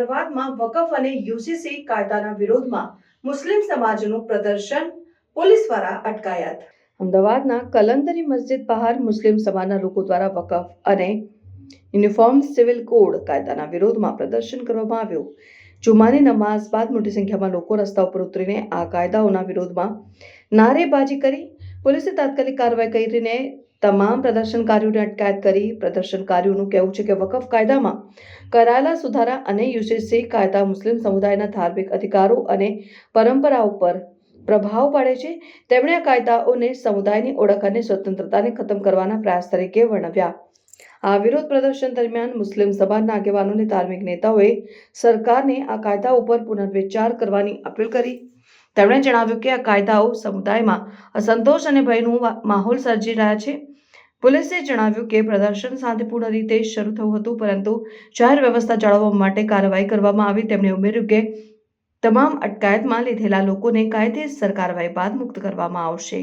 અમદાવાદમાં વકફ અને યુસીસી કાયદાના વિરોધમાં મુસ્લિમ સમાજનું પ્રદર્શન પોલીસ દ્વારા અટકાયત. અમદાવાદના કલંદરી મસ્જિદ બહાર મુસ્લિમ સમાજના લોકો દ્વારા વકફ અને યુનિફોર્મ સિવિલ કોડ કાયદાના વિરોધમાં પ્રદર્શન કરવામાં આવ્યું. જુમાની નમાઝ બાદ મોટી સંખ્યામાં લોકો રસ્તા ઉપર ઉતરીને આ કાયદાઓના વિરોધમાં નારેબાજી કરી પોલીસે તાત્કાલિક કાર્યવાહી કરીને તમામ પ્રદર્શનકારીઓને અટકાયત કરી પ્રદર્શનકારીઓનું કહેવું છે કે વકફ કાયદામાં કરાયેલા સુધારા અને યુસીસી કાયદા મુસ્લિમ સમુદાયના ધાર્મિક અધિકારો અને પરંપરાઓ પર પ્રભાવ પાડે છે. તેમણે આ કાયદાઓને સમુદાયની ઓળખ અને સ્વતંત્રતાને ખતમ કરવાના પ્રયાસ તરીકે વર્ણવ્યા. આ વિરોધ પ્રદર્શન દરમિયાન મુસ્લિમ સભાના આગેવાનો અને ધાર્મિક નેતાઓએ સરકારને આ કાયદા ઉપર પુનર્વિચાર કરવાની અપીલ કરી. તેમણે જણાવ્યું કે આ કાયદાઓ સમુદાયમાં અસંતોષ અને ભયનું માહોલ સર્જી રહ્યા છે. પોલીસે જણાવ્યું કે પ્રદર્શન શાંતિપૂર્ણ રીતે શરૂ થયું હતું, પરંતુ જાહેર વ્યવસ્થા જાળવવા માટે કાર્યવાહી કરવામાં આવી. તેમણે ઉમેર્યું કે તમામ અટકાયતમાં લીધેલા લોકોને કાયદેસર કાર્યવાહી બાદ મુક્ત કરવામાં આવશે.